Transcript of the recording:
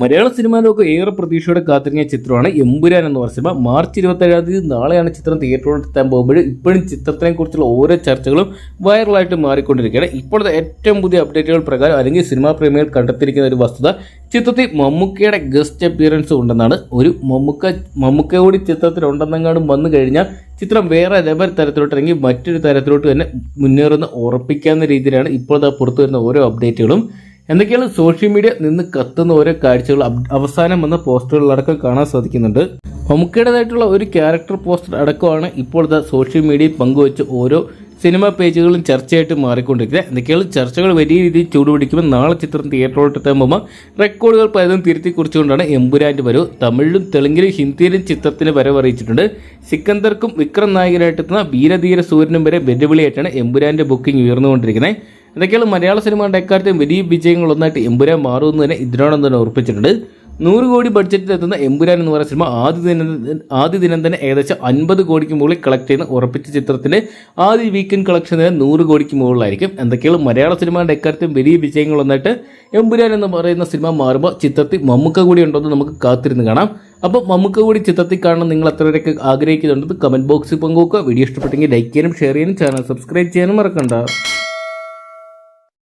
മലയാള cinema ലോകം ഏറെ പ്രതീക്ഷയോടെ കാത്തിറങ്ങിയ ചിത്രമാണ് എമ്പുരാൻ എന്ന് പറഞ്ഞ സിനിമ മാർച്ച് ഇരുപത്തേഴാം തീയതി നാളെയാണ് ചിത്രം തിയേറ്ററിൽ എത്താൻ പോകുമ്പോൾ ഇപ്പോഴും ചിത്രത്തിനെ കുറിച്ചുള്ള ഓരോ ചർച്ചകളും വൈറലായിട്ട് മാറിക്കൊണ്ടിരിക്കുകയാണ്. ഇപ്പോഴത്തെ ഏറ്റവും പുതിയ അപ്ഡേറ്റുകൾ പ്രകാരം അല്ലെങ്കിൽ സിനിമാ പ്രേമികൾ കണ്ടെത്തിയിരിക്കുന്ന ഒരു വസ്തുത ചിത്രത്തിൽ മമ്മൂക്കയുടെ ഗസ്റ്റ് അപ്പിയറൻസ് ഉണ്ടെന്നാണ്. ഒരു മമ്മൂക്ക മമ്മൂക്ക കൂടി ചിത്രത്തിലുണ്ടെന്നെങ്ങാനും വന്നു കഴിഞ്ഞാൽ ചിത്രം വേറെ ലെവൽ തരത്തിലോട്ട് അല്ലെങ്കിൽ മറ്റൊരു തരത്തിലോട്ട് തന്നെ മുന്നേറുന്ന ഉറപ്പിക്കാവുന്ന രീതിയിലാണ് ഇപ്പോഴത്തെ പുറത്തു വരുന്ന ഓരോ അപ്ഡേറ്റുകളും എന്തൊക്കെയാണ് സോഷ്യൽ മീഡിയ നിന്ന് കത്തുന്ന ഓരോ കാഴ്ചകൾ അവസാനം വന്ന പോസ്റ്ററുകളടക്കം കാണാൻ സാധിക്കുന്നുണ്ട്. മമ്മൂക്കയുടേതായിട്ടുള്ള ഒരു ക്യാരക്ടർ പോസ്റ്റർ അടക്കമാണ് ഇപ്പോഴത്തെ സോഷ്യൽ മീഡിയയിൽ പങ്കുവച്ച് ഓരോ സിനിമ പേജുകളും ചർച്ചയായിട്ട് മാറിക്കൊണ്ടിരിക്കുന്നത്. എന്തൊക്കെയാണ് ചർച്ചകൾ വലിയ രീതിയിൽ ചൂടുപിടിക്കുമ്പോൾ നാളെ ചിത്രം തിയേറ്ററിലോട്ട് എത്തുമ്പോൾ റെക്കോർഡുകൾ പലതും തിരുത്തി കുറിച്ചുകൊണ്ടാണ് എമ്പുരാന്റെ വരവ്. തമിഴിലും തെലുങ്കിലും ഹിന്ദിയിലും ചിത്രത്തിന് വരവറിയിച്ചിട്ടുണ്ട് സിക്കന്ദർക്കും വിക്രം നായകനായിട്ടെത്തുന്ന വീരധീര സൂര്യനും വരെ വെല്ലുവിളിയായിട്ടാണ് എമ്പുരാന്റെ ബുക്കിംഗ് ഉയർന്നുകൊണ്ടിരിക്കുന്നത്. എന്തൊക്കെയാണ് മലയാള സിനിമയുടെ എക്കാലത്തെയും വലിയ വിജയങ്ങളൊന്നായിട്ട് എമ്പുരാൻ മാറുമെന്ന് തന്നെ ഇതിനോടൊന്നും തന്നെ ഉറപ്പിച്ചിട്ടുണ്ട്. നൂറ് കോടി ബഡ്ജറ്റിൽ എത്തുന്ന എമ്പുരാൻ എന്ന് പറയുന്ന സിനിമ ആദ്യ ദിനം ആദ്യ ദിനം തന്നെ ഏകദേശം അൻപത് കോടിക്ക് മുകളിൽ കളക്ട് ചെയ്യുന്ന ഉറപ്പിച്ച ചിത്രത്തിന് ആദ്യ വീക്കെൻഡ് കളക്ഷൻ തന്നെ നൂറ് കോടിക്ക് മുകളിലായിരിക്കും. എന്തൊക്കെയാണ് മലയാള സിനിമയുടെ എക്കാലത്തെയും വലിയ വിജയങ്ങളൊന്നായിട്ട് എമ്പുരാൻ എന്ന് പറയുന്ന സിനിമ മാറുമ്പോൾ ചിത്രത്തിൽ മമ്മൂക്ക കൂടി ഉണ്ടോ എന്ന് നമുക്ക് കാത്തിരുന്ന് കാണാം. അപ്പോൾ മമ്മൂക്ക കൂടി ചിത്രത്തിൽ കാണാൻ നിങ്ങൾ എത്രയൊക്കെ ആഗ്രഹിക്കുന്നുണ്ടെന്ന് കമന്റ് ബോക്സിൽ പങ്കുവെക്കുക. വീഡിയോ ഇഷ്ടപ്പെട്ടെങ്കിൽ ലൈക്ക് ചെയ്യാനും ഷെയർ ചെയ്യാനും ചാനൽ സബ്സ്ക്രൈബ് ചെയ്യാനും മറക്കണ്ട.